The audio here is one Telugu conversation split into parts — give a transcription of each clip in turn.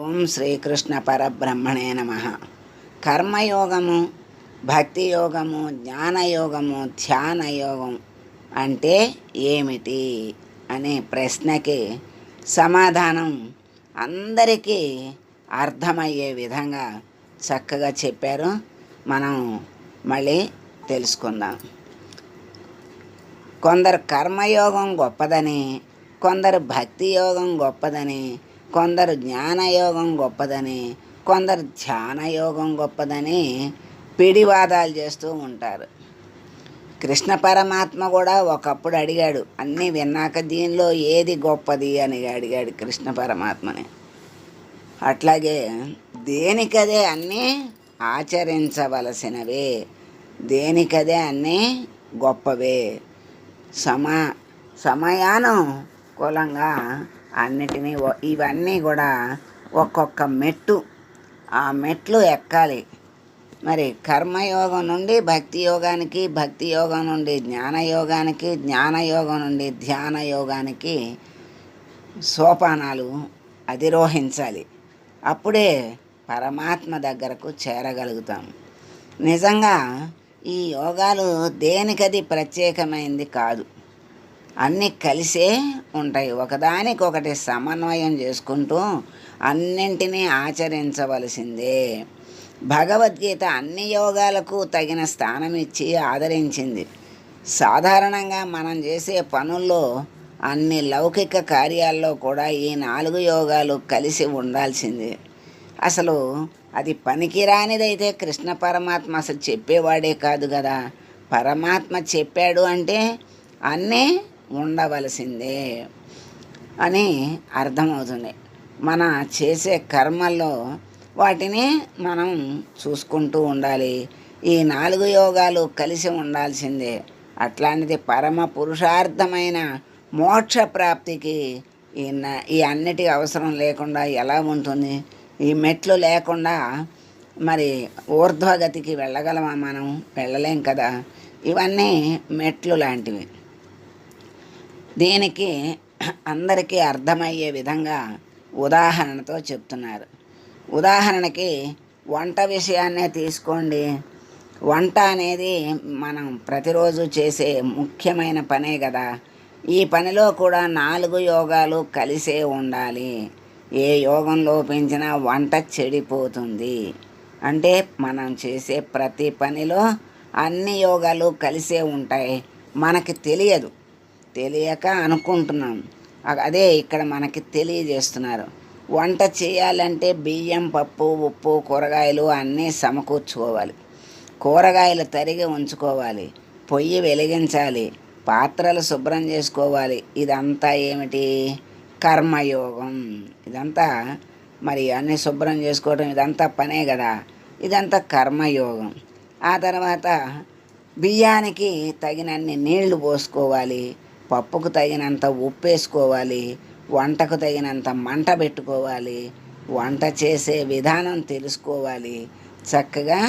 ఓం శ్రీకృష్ణ పరబ్రహ్మణే నమ. కర్మయోగము భక్తి యోగము జ్ఞానయోగము ధ్యాన యోగం అంటే ఏమిటి అనే ప్రశ్నకి సమాధానం అందరికీ అర్థమయ్యే విధంగా చక్కగా చెప్పారు. మనం మళ్ళీ తెలుసుకుందాం. కొందరు కర్మయోగం గొప్పదని కొందరు భక్తి యోగం గొప్పదని కొందరు జ్ఞానయోగం గొప్పదని కొందరు ధ్యానయోగం గొప్పదని పిడివాదాలు చేస్తూ ఉంటారు. కృష్ణ పరమాత్మ కూడా ఒకప్పుడు అడిగాడు అన్నీ విన్నాక దీనిలో ఏది గొప్పది అని అడిగాడు కృష్ణ పరమాత్మని. అట్లాగే దేనికదే అన్నీ ఆచరించవలసినవే దేనికదే అన్నీ గొప్పవే. సమా సమయానుకూలంగా అన్నిటినీ ఇవన్నీ కూడా ఒక్కొక్క మెట్టు. ఆ మెట్లు ఎక్కాలి. మరి కర్మయోగం నుండి భక్తి యోగానికి భక్తి యోగం నుండి జ్ఞానయోగానికి జ్ఞానయోగం నుండి ధ్యాన యోగానికి సోపానాలు అధిరోహించాలి. అప్పుడే పరమాత్మ దగ్గరకు చేరగలుగుతాం. నిజంగా ఈ యోగాలు దేనికది ప్రత్యేకమైంది కాదు. అన్నీ కలిసే ఉంటాయి. ఒకదానికొకటి సమన్వయం చేసుకుంటూ అన్నింటినీ ఆచరించవలసిందే. భగవద్గీత అన్ని యోగాలకు తగిన స్థానం ఇచ్చి ఆదరించింది. సాధారణంగా మనం చేసే పనుల్లో అన్ని లౌకిక కార్యాల్లో కూడా ఈ నాలుగు యోగాలు కలిసి ఉండాల్సింది. అసలు అది పనికిరానిదైతే కృష్ణ పరమాత్మ అసలు చెప్పేవాడే కాదు కదా. పరమాత్మ చెప్పాడు అంటే అన్నీ ఉండవలసిందే అని అర్థమవుతుంది. మన చేసే కర్మల్లో వాటిని మనం చూసుకుంటూ ఉండాలి. ఈ నాలుగు యోగాలు కలిసి ఉండాల్సిందే. అట్లాంటిది పరమ పురుషార్థమైన మోక్ష ప్రాప్తికి ఈ న- ఈ అన్నిటి అవసరం లేకుండా ఎలా ఉంటుంది? ఈ మెట్లు లేకుండా మరి ఊర్ధ్వగతికి వెళ్ళగలమా మనం? వెళ్ళలేం కదా. ఇవన్నీ మెట్లు లాంటివి. దీనికి అందరికీ అర్థమయ్యే విధంగా ఉదాహరణతో చెప్తున్నారు. ఉదాహరణకి వంట విషయాన్నే తీసుకోండి. వంట అనేది మనం ప్రతిరోజు చేసే ముఖ్యమైన పనే కదా. ఈ పనిలో కూడా నాలుగు యోగాలు కలిసే ఉండాలి. ఏ యోగం లోపించినా వంట చెడిపోతుంది. అంటే మనం చేసే ప్రతి పనిలో అన్ని యోగాలు కలిసే ఉంటాయి. మనకి తెలియదు. తెలియక అనుకుంటున్నాం. అదే ఇక్కడ మనకి తెలియజేస్తున్నారు. వంట చేయాలంటే బియ్యం పప్పు ఉప్పు కూరగాయలు అన్నీ సమకూర్చుకోవాలి. కూరగాయలు తరిగి ఉంచుకోవాలి. పొయ్యి వెలిగించాలి. పాత్రలు శుభ్రం చేసుకోవాలి. ఇదంతా ఏమిటి? కర్మయోగం. ఇదంతా మరి అన్నీ శుభ్రం చేసుకోవడం ఇదంతా పనే కదా. ఇదంతా కర్మయోగం. ఆ తర్వాత బియ్యానికి తగినన్ని నీళ్ళు పోసుకోవాలి. పప్పుకు తగినంత ఉప్పు వేసుకోవాలి వంటకు తగినంత మంట పెట్టుకోవాలి వంట చేసే విధానం తెలుసుకోవాలి చక్కగా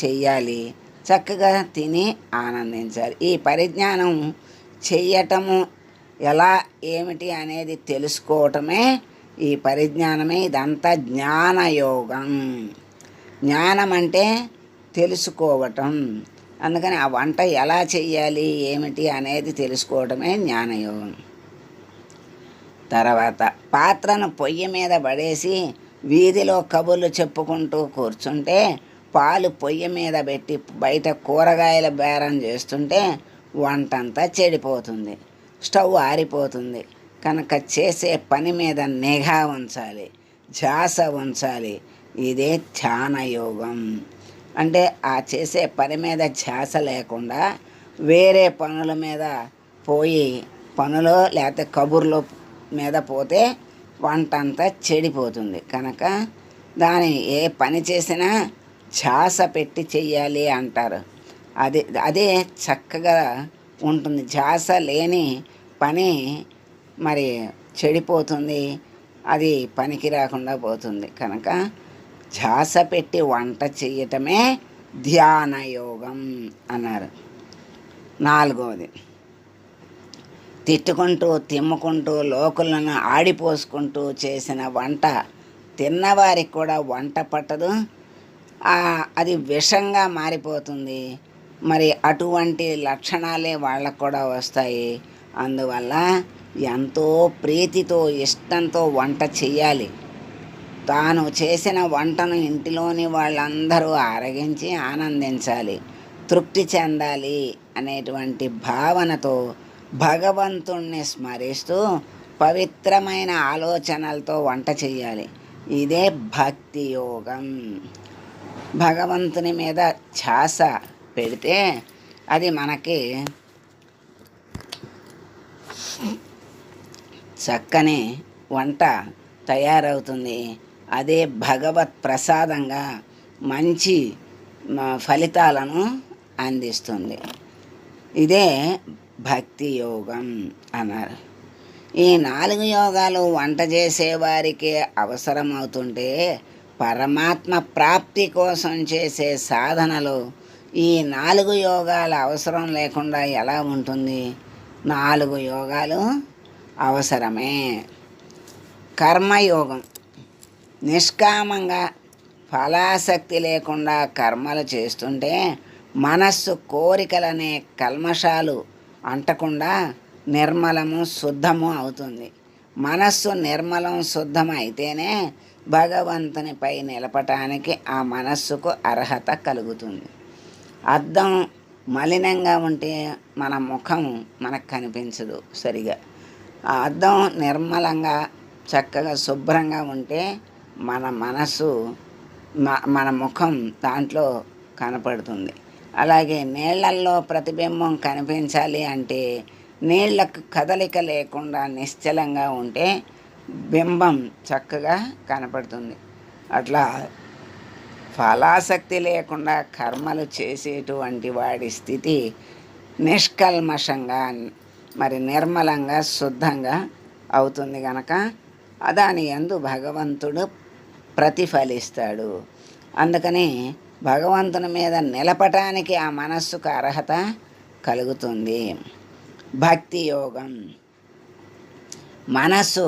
చెయ్యాలి చక్కగా తిని ఆనందించాలి. ఈ పరిజ్ఞానం చెయ్యటము ఎలా ఏమిటి అనేది తెలుసుకోవటమే ఈ పరిజ్ఞానమే ఇదంతా జ్ఞానయోగం. జ్ఞానం అంటే తెలుసుకోవటం. అందుకని ఆ వంట ఎలా చెయ్యాలి ఏమిటి అనేది తెలుసుకోవటమే జ్ఞానయోగం. తర్వాత పాత్రను పొయ్యి మీద పడేసి వీధిలో కబుర్లు చెప్పుకుంటూ కూర్చుంటే పాలు పొయ్యి మీద పెట్టి బయట కూరగాయల బేరం చేస్తుంటే వంటంతా చెడిపోతుంది స్టవ్ ఆరిపోతుంది. కనుక చేసే పని మీద నిఘా ఉంచాలి ధ్యాస ఉంచాలి. ఇదే ధ్యాన యోగం అంటే ఆ చేసే పని మీద ధ్యాస లేకుండా వేరే పనుల మీద పోయి పనులో లేకపోతే కబుర్లో మీద పోతే వంట అంతా చెడిపోతుంది. కనుక దాని ఏ పని చేసినా ధ్యాస పెట్టి చెయ్యాలి అంటారు. అది అదే చక్కగా ఉంటుంది. ధ్యాస లేని పని మరి చెడిపోతుంది. అది పనికి రాకుండా పోతుంది. కనుక ధ్యాస పెట్టి వంట చేయటమే ధ్యానయోగం అన్నారు. నాలుగవది. తిట్టుకుంటూ తిమ్ముకుంటూ లోకులను ఆడిపోసుకుంటూ చేసిన వంట తిన్నవారికి కూడా వంట పట్టదు. అది విషంగా మారిపోతుంది. మరి అటువంటి లక్షణాలే వాళ్ళకు కూడా వస్తాయి. అందువల్ల ఎంతో ప్రీతితో ఇష్టంతో వంట చేయాలి తాను చేసిన వంటను ఇంటిలోని వాళ్ళందరూ ఆరగించి ఆనందించాలి తృప్తి చెందాలి అనేటువంటి భావనతో భగవంతుణ్ణి స్మరిస్తూ పవిత్రమైన ఆలోచనలతో వంట చేయాలి ఇదే భక్తి యోగం. భగవంతుని మీద ఛాస పెడితే అది మనకి చక్కని వంట తయారవుతుంది. అదే భగవత్ ప్రసాదంగా మంచి ఫలితాలను అందిస్తుంది. ఇదే భక్తి యోగం అన్నారు. ఈ నాలుగు యోగాలు వంట చేసేవారికి అవసరం అవుతుంటే పరమాత్మ ప్రాప్తి కోసం చేసే సాధనలు ఈ నాలుగు యోగాల అవసరం లేకుండా ఎలా ఉంటుంది? నాలుగు యోగాలు అవసరమే. కర్మయోగం. నిష్కామంగా ఫలాసక్తి లేకుండా కర్మలు చేస్తుంటే మనస్సు కోరికలనే కల్మషాలు అంటకుండా నిర్మలము శుద్ధము అవుతుంది. మనస్సు నిర్మలం శుద్ధం అయితేనే భగవంతునిపై నిలపటానికి ఆ మనస్సుకు అర్హత కలుగుతుంది. అద్దం మలినంగా ఉంటే మన ముఖం మనకు కనిపించదు సరిగా. ఆ అద్దం నిర్మలంగా చక్కగా శుభ్రంగా ఉంటే మన మనసు మ- మన ముఖం దాంట్లో కనపడుతుంది. అలాగే నీళ్ళల్లో ప్రతిబింబం కనిపించాలి అంటే నీళ్ళకు కదలిక లేకుండా నిశ్చలంగా ఉంటే బింబం చక్కగా కనపడుతుంది. అట్లా ఫలాసక్తి లేకుండా కర్మలు చేసేటువంటి వాడి స్థితి నిష్కల్మషంగా మరి నిర్మలంగా శుద్ధంగా అవుతుంది గనక దాని యందు భగవంతుడు ప్రతిఫలిస్తాడు. అందుకని భగవంతుని మీద నిలపటానికి ఆ మనస్సుకు అర్హత కలుగుతుంది. భక్తి యోగం. మనస్సు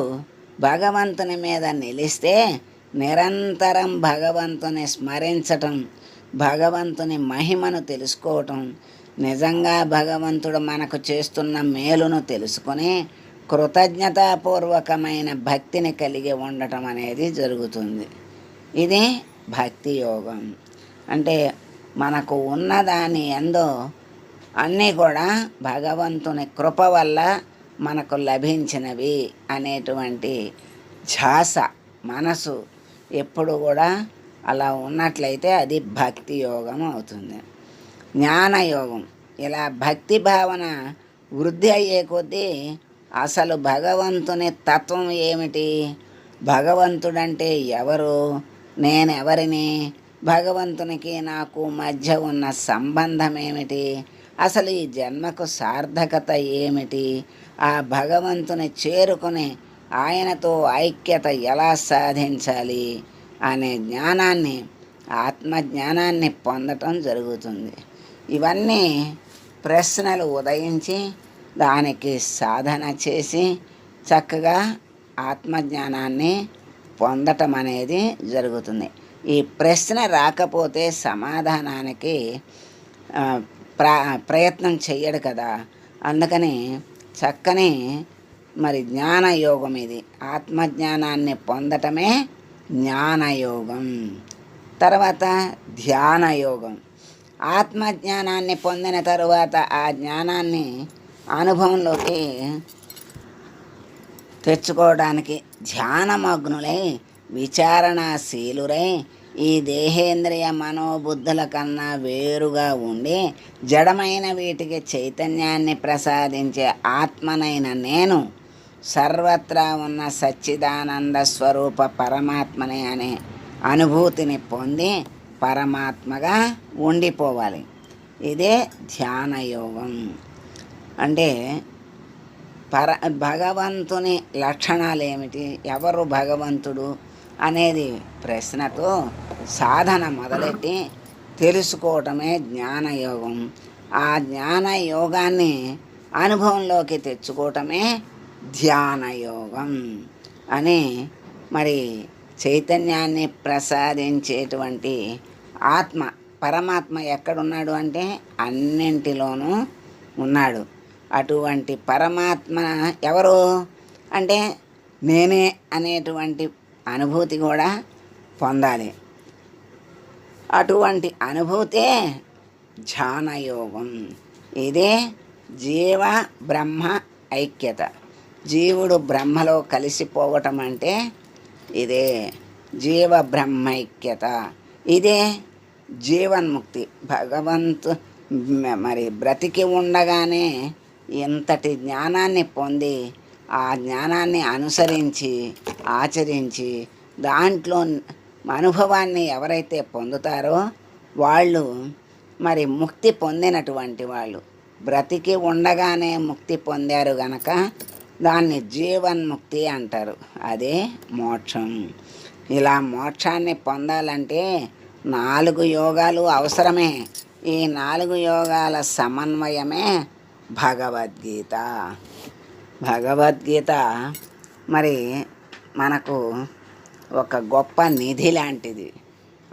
భగవంతుని మీద నిలిస్తే నిరంతరం భగవంతుని స్మరించటం భగవంతుని మహిమను తెలుసుకోవటం నిజంగా భగవంతుడు మనకు చేస్తున్న మేలును తెలుసుకొని కృతజ్ఞతాపూర్వకమైన భక్తిని కలిగి ఉండటం అనేది జరుగుతుంది. ఇది భక్తి యోగం. అంటే మనకు ఉన్నదాని ఎందో అన్నీ కూడా భగవంతుని కృప వల్ల మనకు లభించినవి అనేటువంటి ఝాస మనసు ఎప్పుడు కూడా అలా ఉన్నట్లయితే అది భక్తి యోగం అవుతుంది. జ్ఞానయోగం ఇలా భక్తి భావన వృద్ధి అయ్యే కొద్దీ అసలు భగవంతుని తత్వం ఏమిటి? భగవంతుడంటే ఎవరు? నేనెవరిని? భగవంతునికి నాకు మధ్య ఉన్న సంబంధం ఏమిటి అసలు ఈ జన్మకు సార్థకత ఏమిటి? ఆ భగవంతుని చేరుకుని ఆయనతో ఐక్యత ఎలా సాధించాలి అనే జ్ఞానాన్ని ఆత్మజ్ఞానాన్ని పొందటం జరుగుతుంది. ఇవన్నీ ప్రశ్నలు ఉదయించి దానికి సాధన చేసి చక్కగా ఆత్మజ్ఞానాన్ని పొందటం అనేది జరుగుతుంది. ఈ ప్రశ్న రాకపోతే సమాధానానికి ప్ర ప్రయత్నం చెయ్యడు కదా. అందుకని చక్కని మరి జ్ఞానయోగం ఇది. ఆత్మజ్ఞానాన్ని పొందటమే జ్ఞానయోగం. తర్వాత ధ్యానయోగం. ఆత్మజ్ఞానాన్ని పొందిన తరువాత ఆ జ్ఞానాన్ని అనుభవంలోకి తెచ్చుకోవడానికి ధ్యానమగ్నులై విచారణశీలురై ఈ దేహేంద్రియ మనోబుద్ధుల కన్నా వేరుగా ఉండి జడమైన వీటికి చైతన్యాన్ని ప్రసాదించే ఆత్మనైన నేను సర్వత్రా ఉన్న సచ్చిదానంద స్వరూప పరమాత్మని అనే అనుభూతిని పొంది పరమాత్మగా ఉండిపోవాలి. ఇదే ధ్యానయోగం. అంటే పర భగవంతుని లక్షణాలు ఏమిటి ఎవరు భగవంతుడు అనేది ప్రశ్నతో సాధన మొదలెట్టి తెలుసుకోవటమే జ్ఞానయోగం. ఆ జ్ఞానయోగాన్ని అనుభవంలోకి తెచ్చుకోవటమే ధ్యానయోగం అని మరి చైతన్యాన్ని ప్రసాదించేటువంటి ఆత్మ పరమాత్మ ఎక్కడున్నాడు అంటే అన్నింటిలోనూ ఉన్నాడు. అటువంటి పరమాత్మ ఎవరు? అంటే నేనే అనేటువంటి అనుభూతి కూడా పొందాలి. అటువంటి అనుభూతే ధ్యానయోగం. ఇదే జీవ బ్రహ్మ ఐక్యత. జీవుడు బ్రహ్మలో కలిసిపోవటం అంటే ఇదే జీవ బ్రహ్మైక్యత ఇదే జీవన్ముక్తి. భగవంతు మరి బ్రతికి ఉండగానే ఇంతటి జ్ఞానాన్ని పొంది ఆ జ్ఞానాన్ని అనుసరించి ఆచరించి దాంట్లో అనుభవాన్ని ఎవరైతే పొందుతారో వాళ్ళు మరి ముక్తి పొందినటువంటి వాళ్ళు. బ్రతికి ఉండగానే ముక్తి పొందారు గనక దాన్ని జీవన్ముక్తి అంటారు. అదే మోక్షం. ఇలా మోక్షాన్ని పొందాలంటే నాలుగు యోగాలు అవసరమే. ఈ నాలుగు యోగాల సమన్వయమే భగవద్గీత. భగవద్గీత మరి మనకు ఒక గొప్ప నిధి లాంటిది.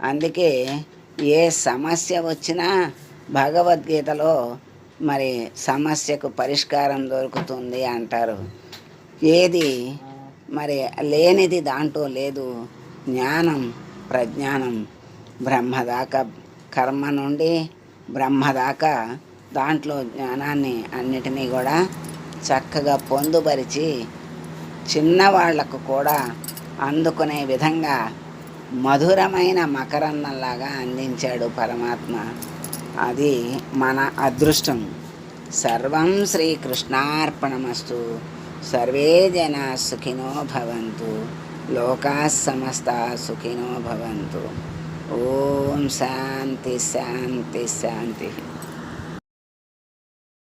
అందుకే ఏ సమస్య వచ్చినా భగవద్గీతలో మరి సమస్యకు పరిష్కారం దొరుకుతుంది అంటారు. ఏది మరి లేనిది దాంట్లో లేదు. జ్ఞానం ప్రజ్ఞానం. బ్రహ్మదాకా కర్మ నుండి బ్రహ్మదాకా దాంట్లో జ్ఞానాన్ని అన్నిటినీ కూడా చక్కగా పొందుపరిచి చిన్నవాళ్ళకు కూడా అందుకునే విధంగా మధురమైన మకరందంలాగా అందించాడు పరమాత్మ. అది మన అదృష్టం. సర్వం శ్రీకృష్ణార్పణమస్తు. సర్వే జనా సుఖినో భవంతు. లోకా సమస్త సుఖినో భవంతు. ఓం శాంతి శాంతి శాంతి.